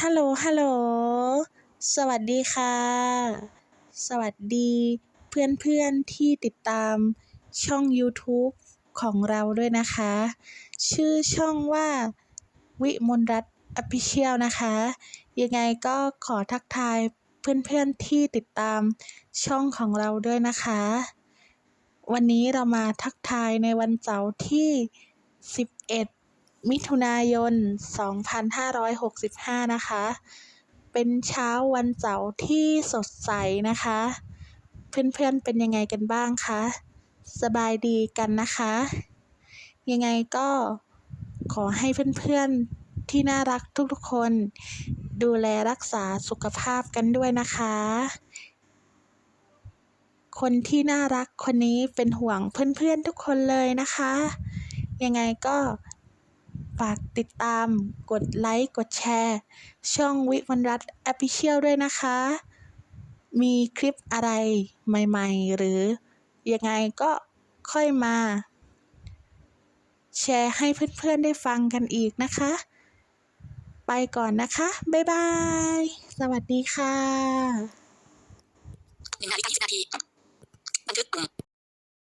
ฮัลโหล ฮัลโหล สวัสดีค่ะ สวัสดีเพื่อนๆที่ติดตามช่องยูทูบของเราด้วยนะคะ ชื่อช่องว่าวิมลรัตน์ Official นะคะ ยังไงก็ขอทักทายเพื่อนๆที่ติดตามช่องของเราด้วยนะคะ วันนี้เรามาทักทายในวันเสาร์ที่ 11 มิถุนายน 2565 นะคะ เป็นเช้าวันเสาร์ที่สดใสนะคะ เพื่อนๆเป็นยังไงกันบ้างคะ สบายดีกันนะคะ ยังไงก็ขอให้เพื่อนๆที่น่ารักทุกๆคน ดูแลรักษาสุขภาพกันด้วยนะคะ คนที่น่ารักคนนี้เป็นห่วงเพื่อนๆทุกคนเลยนะคะ ยังไงก็ ฝากติดตาม กดไลค์ กดแชร์ ช่องวิมลรัตน์ Official ด้วยนะคะ มีคลิปอะไรใหม่ๆ หรือยังไงก็ค่อยมา แชร์ให้เพื่อนๆได้ฟังกันอีกนะคะ ไปก่อนนะคะ บ๊ายบาย สวัสดีค่ะหนึ่งนาฬิกายี่สิบนาทีบันทึกกลุ่ม